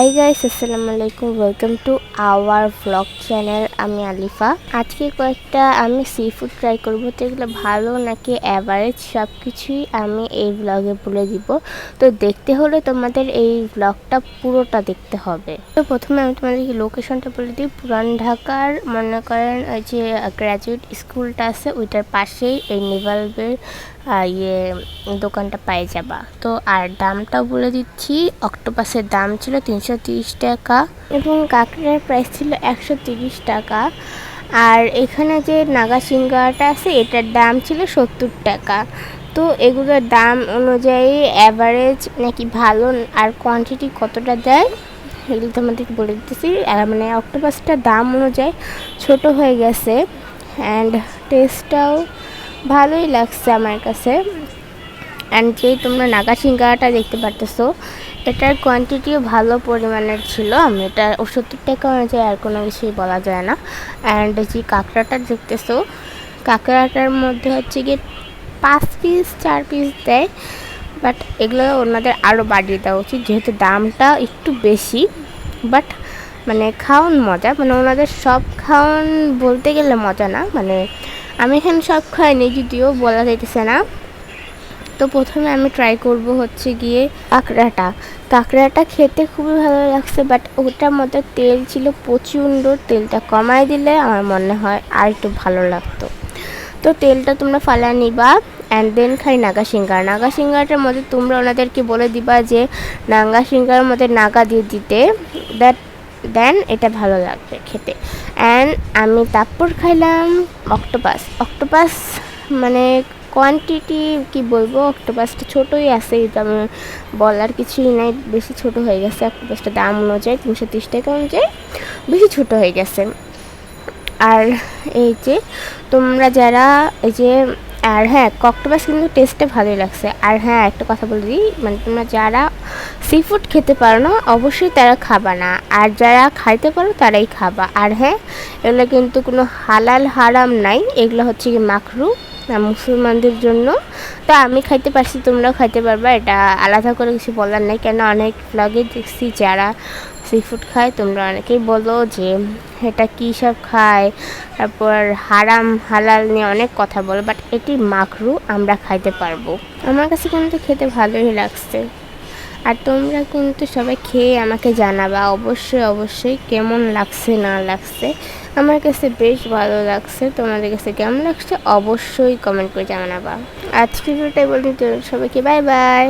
High guys আসসালামু আলাইকুম welcome to our vlog channel আমি আলিফা। আজকে কয়েকটা আমি সি ফুড ট্রাই করব। তো এগুলো ভালো নাকি অ্যাভারেজ সব কিছুই আমি এই ব্লগে বলে দিব। তো দেখতে হলে তোমাদের এই ব্লগটা পুরোটা দেখতে হবে। তো প্রথমে আমি তোমাদেরকে লোকেশনটা বলে দিই। পুরান ঢাকার মনে করেন ওই যে গ্র্যাজুয়েট স্কুলটা আছে, ওইটার পাশেই এই নিভালবের ইয়ে দোকানটা পাই যাবা। তো আর দামটাও বলে দিচ্ছি, অক্টোপাসের দাম ছিল তিনশো টাকা এবং কাঁকড়ার প্রাইস ছিল একশো টাকা। আর এখানে যে নাগা সিঙ্গারাটা আছে, এটার দাম ছিল সত্তর টাকা। তো এগুলোর দাম অনুযায়ী অ্যাভারেজ নাকি ভালো আর কোয়ান্টিটি কতটা দেয়, এগুলো তোমাদেরকে বলে দিতেছি। মানে অক্টোপাসটার দাম অনুযায়ী ছোট হয়ে গেছে। অ্যান্ড টেস্টটাও ভালোই লাগছে আমার কাছে। অ্যান্ড যেই তোমরা নাগা সিঙ্গারাটা দেখতে পারতেছো, এটার কোয়ান্টিটিও ভালো পরিমাণের ছিল। আমি এটা সত্তর টাকা অনুযায়ী আর কোনো কিছুই বলা যায় না। অ্যান্ড যে কাঁকড়াটা দেখতেছো, কাঁকড়াটার মধ্যে হচ্ছে গিয়ে পাঁচ পিস চার পিস দেয়। বাট এগুলো ওনাদের আরও বাড়িয়ে দেওয়া উচিত, যেহেতু দামটা একটু বেশি। বাট মানে খাওয়ান মজা মানে ওনাদের সব খাওয়ান বলতে গেলে মজা না। মানে আমি এখানে সব খাইনি, যদিও বলা যাইতেছে না। তো প্রথমে আমি ট্রাই করব হচ্ছে গিয়ে কাঁকড়াটা। কাঁকড়াটা খেতে খুবই ভালো লাগছে বাট ওটার মধ্যে তেল ছিল প্রচণ্ড তেলটা। কমাই দিলে আমার মনে হয় আর একটু ভালো লাগতো। তো তেলটা তোমরা ফালা নিবা অ্যান্ড দেন খাই নাগা সিঙ্গার। নাগা সিঙ্গারটার মধ্যে তোমরা ওনাদেরকে বলে দিবা যে, নাগা সিঙ্গারের মধ্যে নাগা দিয়ে দিতে। দ্যাট দেন এটা ভালো লাগবে খেতে। অ্যান্ড আমি তারপর খাইলাম অক্টোপাস। অক্টোপাস মানে কোয়ান্টিটি কি বলব? অক্টোপাসটা ছোটোই আছে, এটা বলার কিছুই নাই। বেশি ছোট হয়ে গেছে। অক্টোপাসটা দাম অনুযায়ী তিনশো তিরিশ টাকা অনুযায়ী বেশি ছোট হয়ে গেছে। আর এই যে তোমরা যারা এই যে, আর হ্যাঁ অক্টোপাস কিন্তু টেস্টে ভালোই লাগছে। আর হ্যাঁ একটা কথা বলে দিই মানে তোমরা যারা সি ফুড খেতে পারো না, অবশ্যই তারা খাবা না। আর যারা খাইতে পারো, তারাই খাবা। আর হ্যাঁ এগুলো কিন্তু কোনো হালাল হারাম নাই। এগুলো হচ্ছে কি মাখরু মুসলমানদের জন্য। তো আমি খাইতে পারছি, তোমরাও খাইতে পারবা। এটা আলাদা করে কিছু বলার নেই। কেন, অনেক ব্লগে দেখছি যারা সি ফুড খায়, তোমরা অনেকেই বলো যে, এটা কী সব খায়? তারপর হারাম, হালাল নিয়ে অনেক কথা বলো বাট এটি মাখরু, আমরা খাইতে পারব। আমার কাছে কিন্তু খেতে ভালোই লাগছে। আর তোমরা কিন্তু সবাই খেয়ে আমাকে জানাবা। অবশ্যই অবশ্যই কেমন লাগছে, না লাগছে। আমার কাছে বেশ ভালো লাগছে। তোমাদের কাছে কেমন লাগছে অবশ্যই কমেন্ট করে জানাবা। আজকে ভিডিওটাই বলতে সবাইকে বাই বাই